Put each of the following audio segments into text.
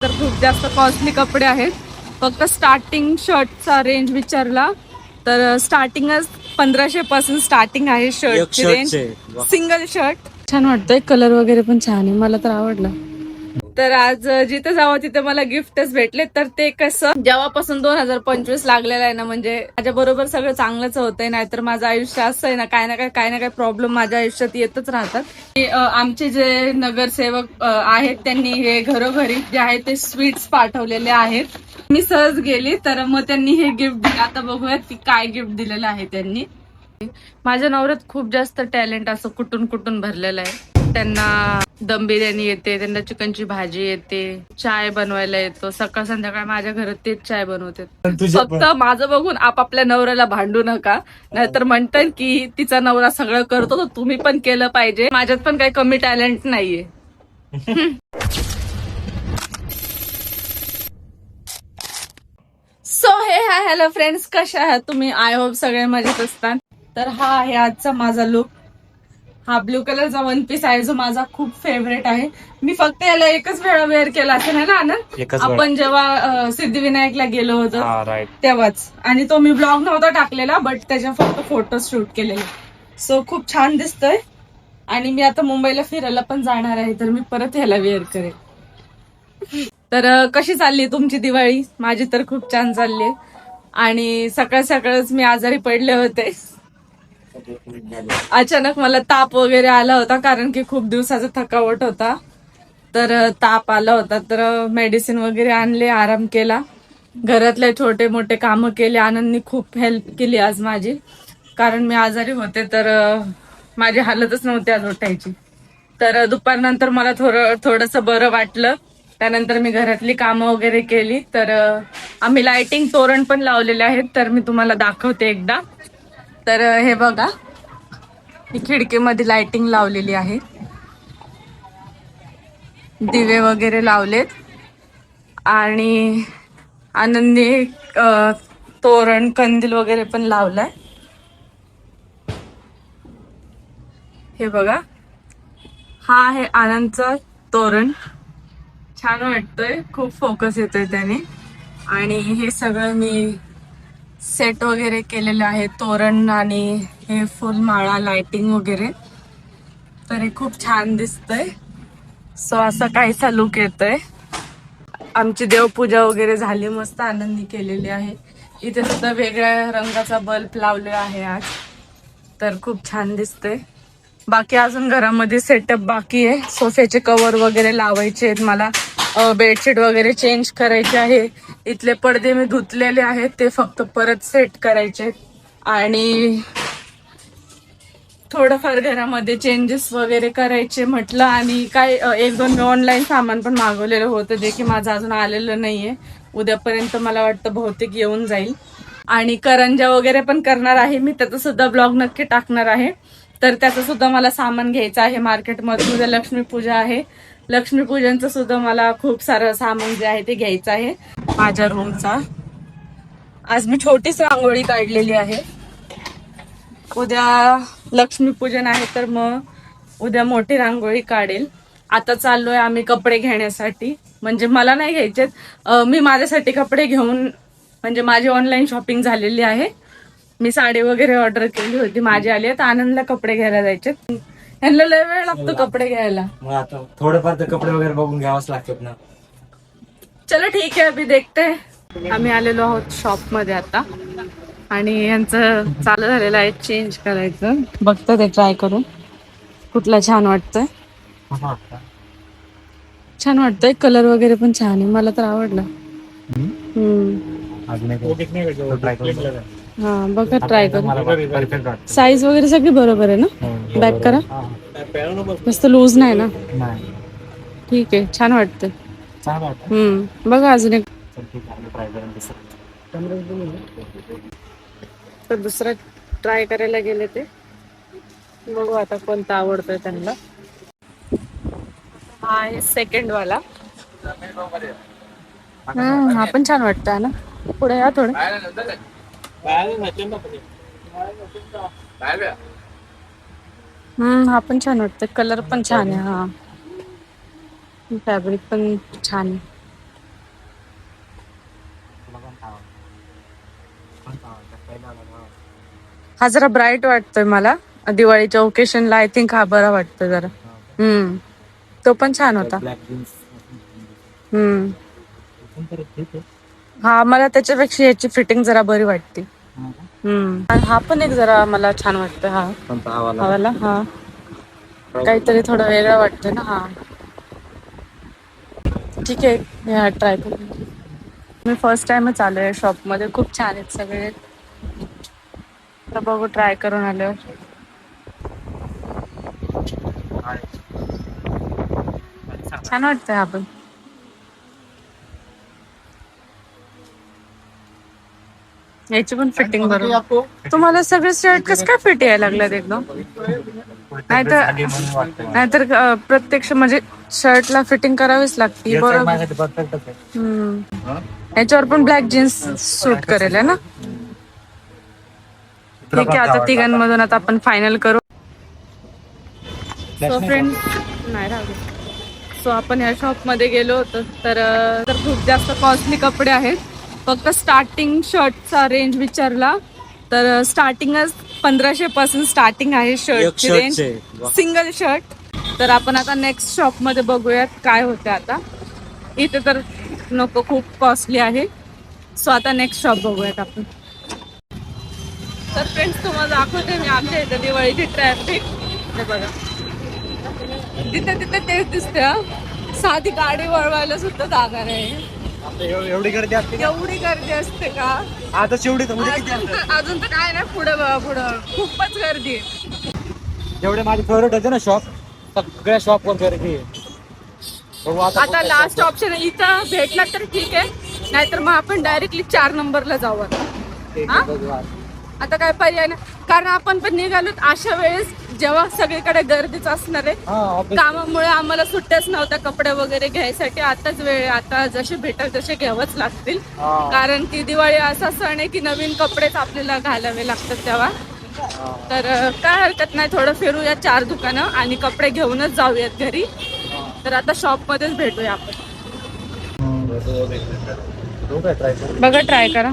तर खूप जास्त कॉस्टली कपडे आहेत. फक्त स्टार्टिंग शर्टचा रेंज विचारला तर स्टार्टिंगच पंधराशे पासून स्टार्टिंग आहे शर्टची रेंज सिंगल शर्ट छान वाटतंय. कलर वगैरे पण छान आहे. मला तर आवडलं. तर आज जिथे जावं तिथे मला गिफ्टच भेटले तर ते कसं जेव्हापासून दोन हजार पंचवीस लागलेलं आहे ना म्हणजे माझ्या बरोबर सगळं चांगलंच होतंय नाहीतर माझं आयुष्य असं आहे ना काय ना काय काय ना काय प्रॉब्लेम माझ्या आयुष्यात येतच राहतात. की, आमचे जे नगरसेवक आहेत त्यांनी हे घरोघरी जे आहे ते स्वीट्स पाठवलेले आहेत. मी सहज गेली तर मग त्यांनी हे गिफ्ट दिलं. आता बघूयात की काय गिफ्ट दिलेलं आहे त्यांनी. माझ्या नवऱ्यात खूप जास्त टॅलेंट असं कुठून कुठून भरलेलं आहे. त्यांना दम बिर्याणी येते त्यांना चिकनची भाजी येते चाय बनवायला येतो. सकाळ संध्याकाळ माझ्या घरात तेच चाय बनवते फक्त माझं बघून आपापल्या नवऱ्याला भांडू नका. नाहीतर म्हणतात की तिचा नवरा सगळं करतो तर तुम्ही पण केलं पाहिजे. माझ्यात पण काही कमी टॅलेंट नाहीये. सो हे हाय हॅलो फ्रेंड्स कशा आहात तुम्ही? आय होप सगळे मजेत असतात. तर हा आहे आजचा माझा लुक हा ब्ल्यू कलरचा वन पीस आहे जो माझा खूप फेवरेट आहे. मी फक्त याला एकच वेळा वेअर केला असेल ना आनंद? एकच वेळा. आपण जेव्हा अं, सिद्धिविनायकला गेलो होतो हा राईट तेव्हाच. आणि तो मी ब्लॉग नव्हता टाकलेला बट त्याच्या फक्त फोटो शूट केलेले. सो खूप छान दिसतोय. आणि मी आता मुंबईला फिरायला पण जाणार आहे तर मी परत ह्याला वेअर करेन तर अं, कशी चालली तुमची दिवाळी? माझी तर खूप छान चालली. आणि सकाळ सकाळच मी आजारी पडले होते. अचानक मला ताप वगैरे आला होता कारण की खूप दिवसाचा थकावट होता. तर ताप आला होता तर मेडिसिन वगैरे आणले आराम केला. घरातले छोटे मोठे कामं केले आनंदनी खूप हेल्प केली आज माझी. कारण मी आजारी होते तर माझी हालतच नव्हती आज उठायची. तर दुपारनंतर मला थोडं थोडंसं बरं वाटलं. त्यानंतर मी घरातली कामं वगैरे केली. तर आम्ही लाइटिंग तोरण पण लावलेले आहेत तर मी तुम्हाला दाखवते एकदा. तर हे बघा. ही खिडकीमध्ये लाइटिंग लावलेली आहे. दिवे वगैरे लावलेत. आणि आनंदी तोरण कंदील वगैरे पण लावलाय. हे बघा. हा आहे आनंदचं तोरण. छान वाटतोय. खूप फोकस येतोय त्याने. आणि हे सगळं मी सेट वगैरे केलेलं आहे तोरण आणि हे फुल माळा लाइटिंग वगैरे. तर हे खूप छान दिसतंय. सो असा काहीसा लुक येतोय. आमची देवपूजा वगैरे झाली मस्त आनंदी केलेली आहे. इथे सुद्धा वेगळ्या रंगाचा बल्ब लावलेला आहे आज. तर खूप छान दिसतंय. बाकी अजून घरामध्ये सेटअप बाकी आहे. सोफ्याचे कवर वगैरे लावायचे आहेत मला. बेडशीट वगैरे चेंज करायचे आहे. इथले पडदे मी धुतलेले आहेत ते फक्त परत सेट करायचे. आणि थोडंफार घरामध्ये चेंजेस वगैरे करायचे म्हटलं आणि काय एक दोन मी ऑनलाईन सामान पण मागवलेलं होतं जे की माझं अजून आलेलं नाहीये. उद्यापर्यंत मला वाटतं बहुतेक येऊन जाईल. आणि करंजा वगैरे पण करणार आहे मी त्याचा सुद्धा ब्लॉग नक्की टाकणार आहे. तर त्याचं सुद्धा मला सामान घ्यायचं आहे. मार्केटमध्ये उद्या लक्ष्मीपूजा आहे. लक्ष्मीपूजनचं सुद्धा मला खूप सारं सामान जे आहे ते घ्यायचं आहे. माझ्या रूमचा आज मी छोटीच रांगोळी काढलेली आहे. उद्या लक्ष्मीपूजन आहे तर मग उद्या मोठी रांगोळी काढेल. आता चाललोय आम्ही कपडे घेण्यासाठी. म्हणजे मला नाही घ्यायचे मी माझ्यासाठी कपडे घेऊन म्हणजे माझी ऑनलाईन शॉपिंग झालेली आहे. मी साडी वगैरे ऑर्डर केली होती. माझी आली आहे तर आनंदला कपडे घ्यायला जायचे यांना लय वेळ लागतो कपडे घ्यायला. मग आता थोडेफार तर कपडे वगैरे बघून घ्यावंच लागतात ना. चलो ठीक आहे अभि देखते. आम्ही आलेलो आहोत शॉपमध्ये आता. आणि यांचं चालू झालेलं आहे चेंज करायचं. बघतं ते ट्राय करून. कुठला छान वाटतंय. छान वाटतंय कलर वगैरे पण छान आहे. मला तर आवडलं. हम्म. हा बघा ट्राय करून साईज वगैरे सगळी बरोबर आहे ना? बॅक करा. जास्त लूज नाही ना? ठीक आहे छान वाटतं. हम्म बघा अजून एक. तर दुसरं ट्राय करायला गेले ते. बघू आता कोणता आवडतोय त्यांना. हा आहे सेकंड वाला. हम्म, हा पण छान वाटतोय ना? पुढे या थोडं. हम्म हा पण छान वाटतं. कलर पण छान आहे हा. फॅब्रिक पण छान आहे. हा जरा ब्राईट वाटतोय मला. दिवाळीच्या ओकेशनला आय थिंक हा बरा वाटतोय जरा. हम्म. तो पण छान होता. हम्म. हा मला त्याच्यापेक्षा याची फिटिंग जरा बरी वाटते. हा? हम्म. हा पण एक जरा मला छान वाटतोय हा. कोणता? हवाला. हा. काहीतरी थोडं वेगळं वाटतंय ना हा. ठीक आहे हा ट्राय करू. मी फर्स्ट टाइमच आलोय शॉपमध्ये खूप छान आहेत सगळे. तर बघू ट्राय करून आल्यावर. छान वाटतंय हा याची पण फिटिंग बरोबर. तुम्हाला सगळे शर्ट कसं काय फिट यायला लागल्यात एकदम? नाहीतर. नाहीतर प्रत्यक्ष म्हणजे शर्टला फिटिंग करावीच लागते बरोबर. हम्म. हा? याच्यावर पण ब्लॅक जीन्स सूट करेल है ना? ठीक आहे आता तिघांमधून आता आपण फायनल करू. सो फ्रेंड नाही राहू सो आपण या शॉपमध्ये गेलो होतो तर खूप जास्त कॉस्टली कपडे आहेत. फक्त स्टार्टिंग शर्टचा रेंज विचारला तर स्टार्टिंगच पंधराशे पासून स्टार्टिंग आहे शर्टची रेंज. सिंगल शर्ट तर आपण आता नेक्स्ट शॉपमध्ये बघूयात काय होते आता. इथे तर नको खूप कॉस्टली आहे. सो आता नेक्स्ट शॉप बघूयात आपण. तर फ्रेंड्स तुम्हाला दाखवते मी. आमच्या इथे दिवाळीची ट्रॅफिक हे बघा. तिथे तिथे तेच दिसते. साधी गाडी वळवायला सुद्धा जागा नाही. आता एव- एवढी गर्दी असते का? एवढी गर्दी असते का? आता शेवटी तर म्हणजे किती अजून असतात? तर अजून तर काय नाही पुढे बघा पुढं. खूपच गर्दी आहे. जेवढे माझे फेवरेट होते ना शॉप सगळ्या शॉप वर गर्दी आहे. बघू आता कोणत्या लास्ट shop ऑप्शन इथं भेटला तर ठीक आहे. नाहीतर मग आपण डायरेक्टली चार नंबरला जाऊ हा? बघू आता. आता काय पर्याय नाही. कारण आपण पण निघालो अशा वेळेस जेव्हा सगळीकडे गर्दीच असणार आहे कामामुळे आम्हाला सुट्ट्याच नव्हत्या कपडे वगैरे घ्यायसाठी. आताच वेळ आता जसे भेटल तसे घ्यावंच लागतील. कारण की दिवाळी असा सण आहे की नवीन कपडेच आपल्याला घालावे लागतात तेव्हा. तर काय हरकत नाही थोडं फिरूया चार दुकानं आणि कपडे घेऊनच जाऊयात घरी. तर आता शॉप मध्येच भेटूया आपण. बघा ट्राय करा.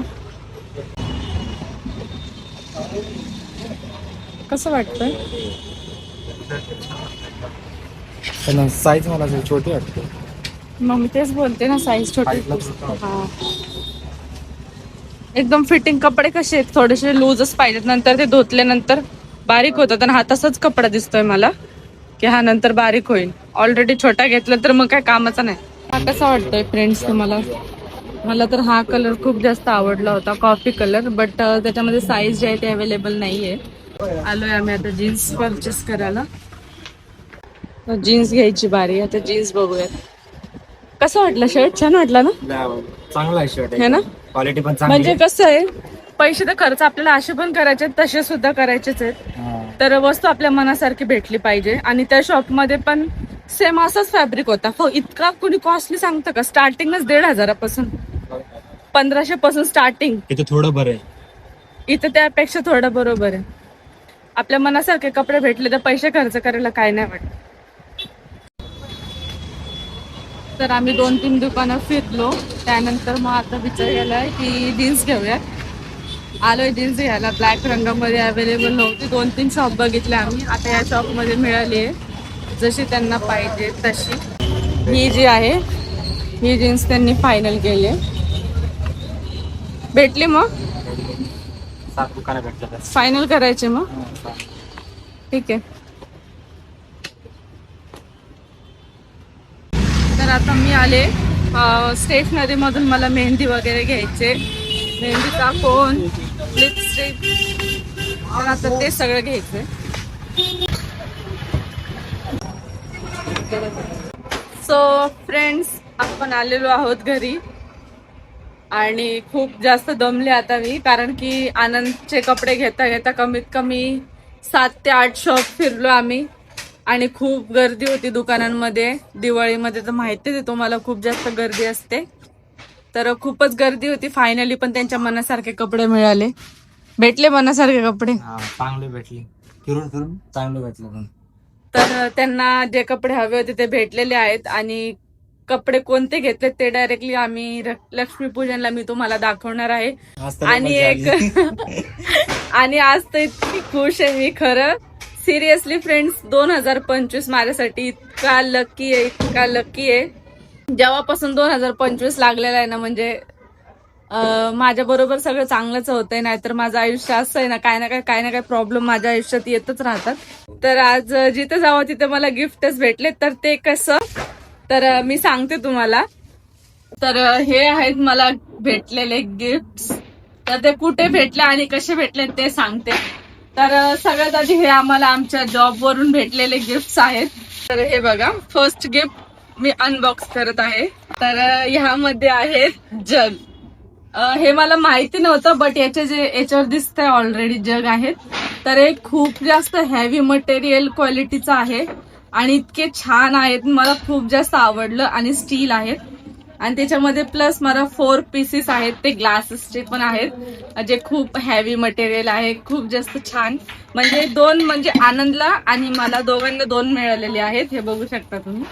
कसं वाटतंय? साईज मला छोटी वाटते. मग मी तेच बोलते ना साईज छोटी. हा. एकदम फिटिंग कपडे कसे आहेत? थोडेसे लूजच पाहिजेत. नंतर ते धुतल्यानंतर बारीक होतात आणि हा तसाच कपडा दिसतोय मला की हा नंतर बारीक होईल. ऑलरेडी छोटा घेतला तर मग काय कामाचा नाही. हा कसा वाटतोय फ्रेंड्स तुम्हाला? मला तर हा कलर खूप जास्त आवडला होता कॉफी कलर बट त्याच्यामध्ये साईज जे आहे ते अवेलेबल नाहीये. आलोय आम्ही आता जीन्स परचेस करायला. जीन्स घ्यायची बारी आता जीन्स बघूयात. कसं वाटलं शर्ट छान वाटला ना? चांगला आहे शर्ट है ना? क्वालिटी पण म्हणजे कसं आहे पैसे तर खर्च आपल्याला असे पण करायचे तसे सुद्धा करायचेच आहेत. तर वस्तू आपल्या मनासारखी भेटली पाहिजे. आणि त्या शॉपमध्ये पण सेम असंच फॅब्रिक होता. हो इतका कोणी कॉस्टली सांगतं का? स्टार्टिंगच दीड हजारापासून. पंधराशे पासून स्टार्टिंग इथे थोडं बरं आहे. इथं त्यापेक्षा थोडं बरोबर आहे. आपल्या मनासारखे कपडे भेटले तर पैसे खर्च करायला काय नाही वाटत. तर आम्ही दोन तीन दुकानं फिरलो. त्यानंतर मग आता विचार केलाय की जीन्स घेऊयात. आलोय जीन्स घ्यायला. ब्लॅक रंगामध्ये अवेलेबल नव्हती. दोन तीन शॉप बघितले आम्ही. आता या शॉपमध्ये मिळाली आहे जशी त्यांना पाहिजे तशी. ही जी आहे ही जीन्स त्यांनी फायनल केली आहे भेटली मग? सात दुकानं भेटतात. फायनल करायचे मग? हा. ठीक आहे. तर आता मी आले स्टेशनरी मधून मला मेहंदी वगैरे घ्यायचे. मेहंदीचा कोन लिपस्टिक आता ते सगळं घ्यायचंय. सो फ्रेंड्स आपण आलेलो आहोत घरी. आणि खूप जास्त दमले आता मी कारण की आनंदचे कपडे घेता घेता कमीत कमी सात ते आठ शॉप फिरलो आम्ही. आणि खूप गर्दी होती दुकानांमध्ये. दिवाळीमध्ये तर माहितीच आहे तुम्हाला खूप जास्त गर्दी असते. तर खूपच गर्दी होती. फायनली पण त्यांच्या मनासारखे कपडे मिळाले. भेटले मनासारखे कपडे? चांगली भेटली. फिरून फिरून चांगलं भेटलं तर त्यांना जे कपडे हवे होते ते भेटलेले आहेत. आणि कपडे कोणते घेतले ते डायरेक्टली आम्ही र- लक्ष्मीपूजनला मी तुम्हाला दाखवणार आहे. आणि एक. आणि आज तर इतकी खुश आहे मी खरं. सिरियसली फ्रेंड्स दोन हजार पंचवीस माझ्यासाठी इतका लकी आहे इतका लकी आहे. जेव्हापासून दोन हजार पंचवीस लागलेला आहे ना म्हणजे माझ्या बरोबर सगळं चांगलंच होतंय नाहीतर माझं आयुष्य असं आहे ना काय ना काय काय ना काय प्रॉब्लेम माझ्या आयुष्यात येतच राहतात. तर आज जिथे जावं तिथे मला गिफ्टच भेटले तर ते कसं तर मी सांगते तुम्हाला. तर हे आहेत मला भेटलेले गिफ्ट तर ते कुठे भेटले आणि कसे भेटले ते सांगते. तर सगळ्यात आधी हे आम्हाला आमच्या जॉब वरून भेटलेले गिफ्ट आहेत. तर हे बघा फर्स्ट गिफ्ट मी अनबॉक्स करत आहे. तर ह्यामध्ये आहे जग. हे मला माहिती नव्हतं बट याचे जे याच्यावर दिसतंय ऑलरेडी जग आहेत. तर हे खूप जास्त हॅवी मटेरियल क्वालिटीचं आहे. आणि इतके छान आहेत. मला खूप जास्त आवडलं आणि स्टील आहेत. आणि त्याच्यामध्ये प्लस मला फोर पीसेस आहेत. ते ग्लासेसचे पण आहेत. जे खूप हॅवी मटेरियल आहे. खूप जास्त छान. म्हणजे दोन म्हणजे आनंदला आणि मला दोघांना दोन मिळालेले आहेत. हे बघू शकता तुम्ही.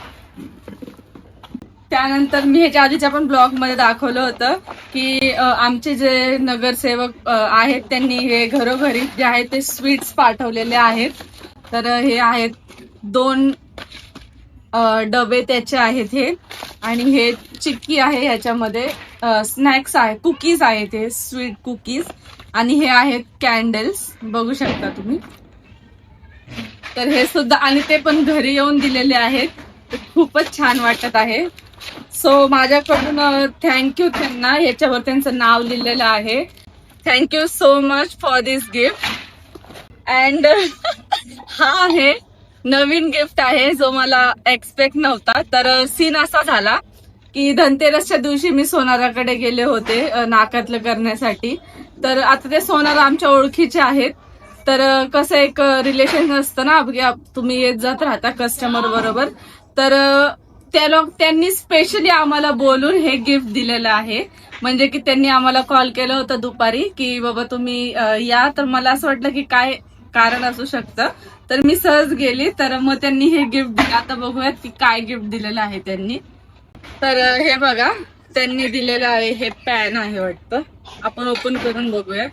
त्यानंतर मी ह्याच्या आधीच्या पण ब्लॉगमध्ये दाखवलं होतं की आमचे जे नगरसेवक आहेत त्यांनी हे घरोघरी जे आहे ते स्वीट्स पाठवलेले आहेत. तर हे आहेत दोन डबे त्याचे आहेत हे. आणि हे चिक्की आहे ह्याच्यामध्ये स्नॅक्स आहे कुकीज आहेत हे स्वीट कुकीज. आणि हे आहेत कॅन्डल्स. बघू शकता तुम्ही. तर हे सुद्धा आणि ते पण घरी येऊन दिलेले आहेत. खूपच छान वाटत आहे. सो माझ्याकडून थँक्यू त्यांना. ह्याच्यावर त्यांचं नाव लिहिलेलं आहे. Thank you so much for this gift and हा आहे. नवीन गिफ्ट आहे जो मला एक्सपेक्ट नव्हता. तर सीन असा झाला की धनतेरसच्या दिवशी मी सोनाराकडे गेले होते नाकातलं करण्यासाठी. तर आता ते सोनार आमच्या ओळखीचे आहेत. तर कसं एक रिलेशन असतं ना की तुम्ही येत जात राहता कस्टमर बरोबर. तर त्या लोक त्यांनी स्पेशली आम्हाला बोलून हे गिफ्ट दिलेलं आहे. म्हणजे की त्यांनी आम्हाला कॉल केलं होतं दुपारी की बाबा तुम्ही या. तर मला असं वाटलं की काय कारण असू शकतं. तर मी सहज गेली. तर मग त्यांनी हे गिफ्ट दिलं. आता बघूयात की काय गिफ्ट दिलेलं आहे त्यांनी. तर हे बघा. त्यांनी दिलेलं आहे हे पॅन आहे वाटतं. आपण ओपन करून बघूया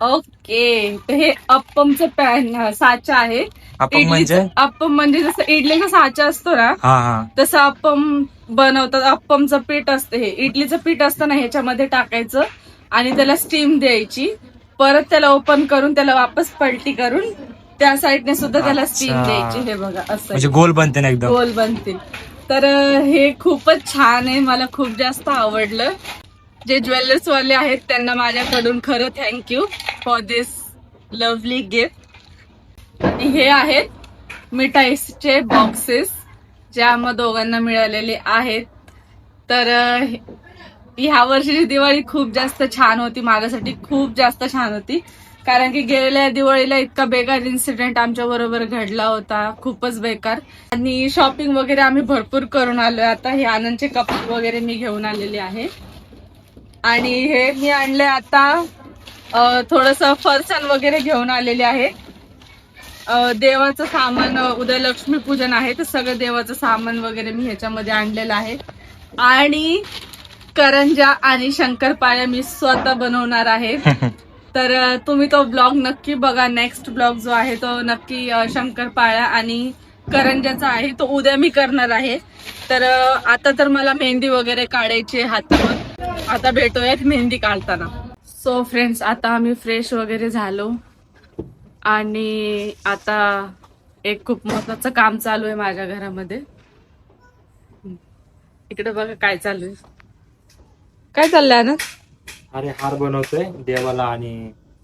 ओके तर हे अप्पमचं पॅन साचा आहे. अप्पम म्हणजे? अप्पम म्हणजे जसं इडलीचा साचा असतो ना हा हा. तसं अप्पम बनवतात. अप्पमचं पीठ असतं हे. इडलीचं पीठ असतं ना ह्याच्यामध्ये टाकायचं. आणि त्याला स्टीम द्यायची. परत त्याला ओपन करून त्याला वापस पलटी करून त्या साईडने सुद्धा त्याला स्टीम. द्यायची. हे बघा असं म्हणजे गोल बनते ना एकदम? गोल बनतील तर हे खूपच छान आहे. मला खूप जास्त आवडलं. जे ज्वेलर्स वाले आहेत त्यांना माझ्याकडून खरं thank you for this lovely gift आणि हे आहेत मिठाईचे बॉक्सेस जे आम्हा दोघांना मिळालेले आहेत. तर अं, ह्या वर्षीची दिवाळी खूप जास्त छान होती. माझ्यासाठी खूप जास्त छान होती. कारण की गेलेल्या दिवाळीला इतका बेकार इन्सिडेंट आमच्या बरोबर घडला होता. खूपच बेकार. आणि शॉपिंग वगैरे आम्ही भरपूर करून आलोय आता. हे आनंदचे कपडे वगैरे मी घेऊन आलेले आहे. आणि हे मी आणले आता थोडस फरसाण वगैरे घेऊन आलेले आहे. देवाचं सामान उदय उद्या लक्ष्मी पूजन आहे. तर सगळं देवाचं सामान वगैरे मी ह्याच्यामध्ये आणलेलं आहे. आणि करंजा आणि शंकरपाळ्या मी स्वतः बनवणार आहे. तर तुम्ही तो ब्लॉग नक्की बघा. नेक्स्ट ब्लॉग जो आहे तो नक्की शंकरपाळ्या आणि करंजाचा आहे. तो उद्या मी करणार आहे. तर आता तर मला मेहंदी वगैरे काढायची हातावर. आता भेटूयात मेहंदी काढताना. सो फ्रेंड्स आता आम्ही फ्रेश वगैरे झालो. आणि आता एक खूप महत्वाचं काम चालू आहे माझ्या घरामध्ये. इकडे बघा काय चालू आहे. काय चाललंय ना अरे हार बनवतोय देवाला आणि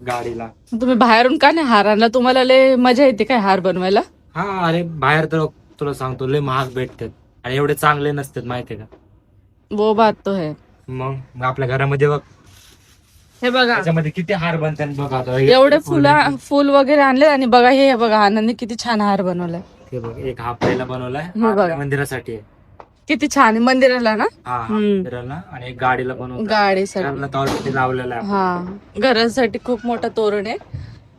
गाडीला. तुम्ही बाहेरून का नाही हार आणला? तुम्हाला लय मजा येते काय हार बनवायला? हा अरे बाहेर तर तुला सांगतो लय महाग भेटतात. आणि एवढे चांगले नसतात माहितीये का? वो बात तो है. मग आपल्या घरामध्ये बघ. हे बघा. त्याच्यामध्ये किती हार बनतात बघ आता. हे एवढे फुला फुल वगैरे आणले आणि बघा हे बघा आनंदी किती छान हार बनवलाय. हे बघ एक हा पहिला बनवलाय. हा बघा. आपल्या मंदिरासाठी आहे. किती छान आहे. मंदिराला ना? हा हम्म. आणि एक गाडीला गाडीसाठी. घराला तर already लावलेला आहे हा. घरासाठी खूप मोठा तोरण आहे.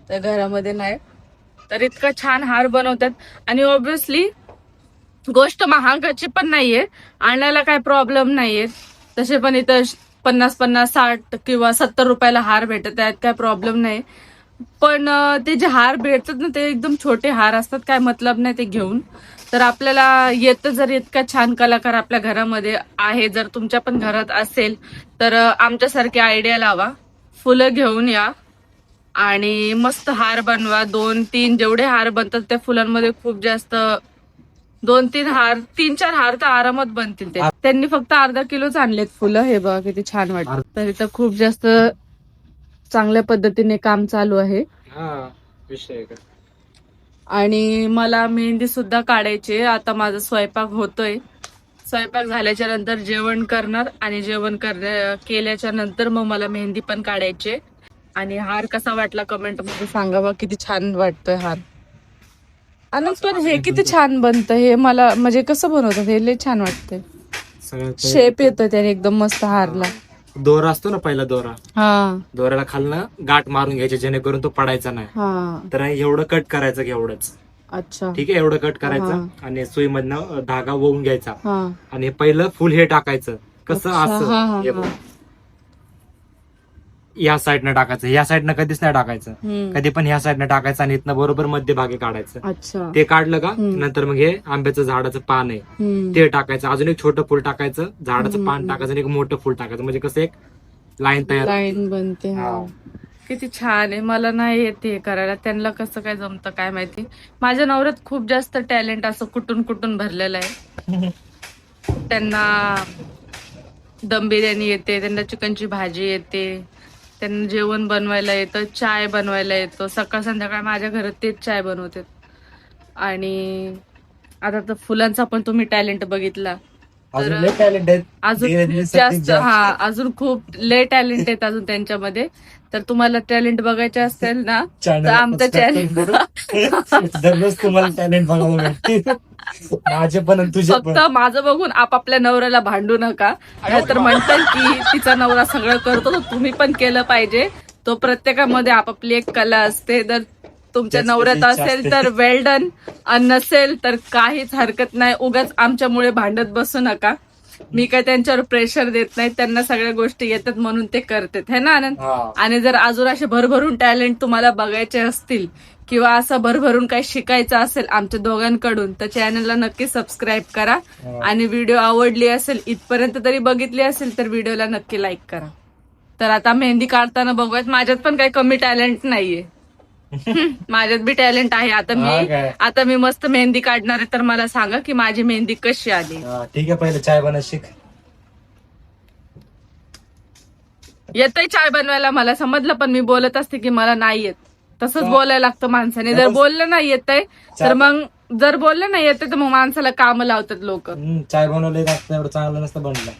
तर घरामध्ये नाही. तर इतका छान हार बनवतात. आणि ऑब्विसली गोष्ट महागाची पण नाहीये. आणायला काय प्रॉब्लेम नाहीये. तसे पण इथं पन्नास पन्नास साठ किंवा सत्तर रुपयाला हार भेटत आहेत. काय प्रॉब्लेम नाही. पण अं, ते जे हार भेटतात ना ते एकदम छोटे हार असतात. काय मतलब नाही ते घेऊन. तर आपल्याला येतं जर इतका छान कलाकार आपल्या घरामध्ये आहे जर तुमच्या पण घरात असेल तर अं, आमच्यासारखी आयडिया लावा. फुलं घेऊन या आणि मस्त हार बनवा. दोन तीन जेवढे हार बनतात त्या फुलांमध्ये खूप जास्त दोन तीन हार तीन चार हार तर आरामात बनतील ते. त्यांनी फक्त अर्धा किलोच आणलेत फुलं. हे बघा किती छान वाटत. तर इथं खूप जास्त चांगल्या पद्धतीने काम चालू आहे. विषय का? आणि मला मेहंदी सुद्धा काढायची. आता माझा स्वयंपाक होतोय. स्वयंपाक झाल्याच्यानंतर जेवण करणार आणि जेवण करण्या केल्याच्यानंतर मग मला मेहंदी पण काढायची. आणि हार कसा वाटला कमेंटमध्ये सांगा बा किती छान वाटतोय हार. आणि पण हे किती छान बनतं हे मला म्हणजे कसं बनवतात? हे लय छान वाटतंय. शेप येतोय त्याने एकदम मस्त हारला. दोरा असतो ना पहिला दोरा? हा. दोऱ्याला खालनं गाठ मारून घ्यायचे जेणेकरून तो पडायचा नाही. हा. तर एवढं कट करायचं की एवढंच. अच्छा. ठीक आहे एवढं कट करायचं आणि सुई मधनं धागा वळून घ्यायचा. हा. आणि पहिलं फुल हे टाकायचं. कसं अच्छा, हा, हा, असं हे बघ. हा. या साईडनं टाकायचं या साईडनं कधीच नाही टाकायचं. कधी पण ह्या साईडनं टाकायचं आणि इथनं बरोबर मध्यभागी काढायचं. ते काढलं का. नंतर मग हे आंब्याचं झाडाचं पान आहे. ते टाकायचं अजून एक छोटं फुल टाकायचं झाडाचं पान. टाकायचं आणि एक मोठं फुल टाकायचं. म्हणजे कसं एक लाईन तयार लाईन बनते हा. किती छान आहे. मला नाही येत हे करायला. त्यांना कसं काय जमतं काय माहिती? माझ्या नवऱ्यात खूप जास्त टॅलेंट असं कुठून कुठून भरलेलं आहे. त्यांना दम बिर्याणी येते त्यांना चिकनची भाजी येते. त्यांना जेवण बनवायला येतं चाय बनवायला येतो. सकाळ संध्याकाळ माझ्या घरात तेच चाय बनवतात. आणि आता तर फुलांचा पण तुम्ही टॅलेंट बघितला. अजून लय टॅलेंट आहेत. अजून जास्त जास्त. हा अजून खूप ले टॅलेंट आहेत अजून त्यांच्यामध्ये. तर तुम्हाला टॅलेंट बघायचे असेल ना तर आमचं करून दररोज तुम्हाला टॅलेंट बघायला भेटते माझे पण तुझे फक्त माझं बघून आपापल्या नवऱ्याला भांडू नका. तर म्हणतात की तिचा नवरा सगळं करतो तर तुम्ही पण केलं पाहिजे. तो प्रत्येकामध्ये आपापली एक कला असते. जर तुमच्या नवऱ्यात असेल. तर वेल डन आणि नसेल तर काहीच हरकत नाही. उगाच आमच्यामुळे भांडत बसू नका. मी काय त्यांच्यावर प्रेशर देत नाही त्यांना सगळ्या गोष्टी येतात म्हणून ते करतात है ना आनंद? आणि जर अजून असे भरभरून टॅलेंट तुम्हाला बघायचे असतील किंवा असं भरभरून काही शिकायचं असेल आमच्या दोघांकडून तर चॅनलला नक्की सबस्क्राईब करा. आणि व्हिडिओ आवडली असेल इथपर्यंत तरी बघितली असेल तर व्हिडिओला नक्की लाईक करा. तर आता मेहंदी काढताना बघूयात माझ्यात पण काही कमी टॅलेंट नाहीये. माझ्यात बी टॅलेंट आहे. आता हा मी काय? आता मी मस्त मेहंदी काढणार आहे तर मला सांगा की माझी मेहंदी कशी आली? हा, ठीक आहे पहिले चाय बनत शिक. येतंय चाय बनवायला मला समजलं पण मी बोलत असते की मला नाही येत. तसंच? बोलायला लागतं माणसाने. जर. बोललं नाही येतंय तर मग जर बोललं नाही येते तर मग माणसाला काम लावतात लोक. हम्म, चाय बनवले एवढं चांगलं नसतं बनलं.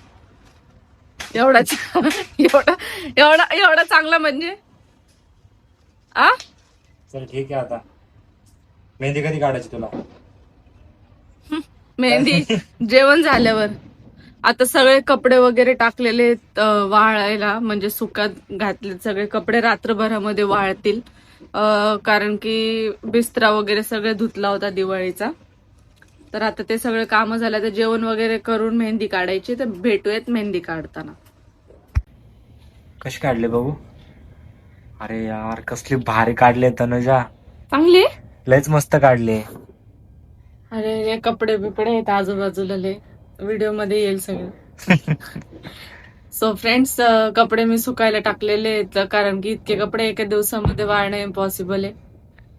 एवढा चा- एवढा एवढा एवढा चांगला म्हणजे? आ? चल ठीक आहे आता. मेहंदी कधी काढायची तुला? मेहंदी जेवण झाल्यावर. आता सगळे कपडे वगैरे टाकलेले वाळायला. म्हणजे सुकात घातले सगळे कपडे रात्रभरामध्ये वाळतील. कारण की बिस्तरा वगैरे सगळे धुतला होता दिवाळीचा. तर आता ते सगळे कामं झाले. तर जेवण वगैरे करून मेहंदी काढायची. तर भेटूयात मेहंदी काढताना. कशी काढले बघू? अरे यार कसली भारी काढले तनुजा. चांगली? लयच मस्त काढले. अरे हे कपडे बिपडे आहेत आजूबाजूला लय. व्हिडिओमध्ये येईल सगळं. सो फ्रेंड्स कपडे मी सुकायला टाकलेले आहेत कारण की इतके कपडे एका दिवसामध्ये वाळणं इम्पॉसिबल आहे.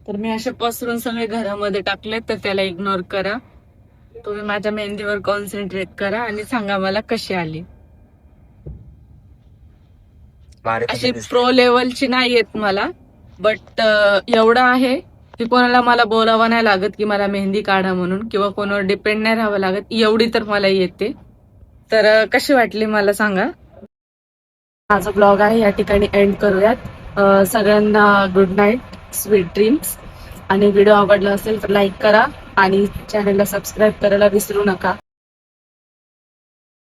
तर मी असे पसरून सगळे घरामध्ये टाकले तर त्याला इग्नोर करा. तुम्ही माझ्या मेहंदीवर कॉन्सन्ट्रेट करा आणि सांगा मला कशी आली. अशी. प्रो लेवलची नाही येत मला. बट एवढं आहे की कोणाला मला बोलावं नाही लागत की मला मेहंदी काढा म्हणून किंवा कोणावर डिपेंड नाही राहावं लागत. एवढी तर मला येते. तर कशी वाटली मला सांगा. माझा ब्लॉग आहे या ठिकाणी एंड करूयात. सगळ्यांना गुड नाईट स्वीट ड्रीम्स आणि व्हिडिओ आवडला असेल तर लाईक करा आणि चॅनलला सबस्क्राईब करायला विसरू नका.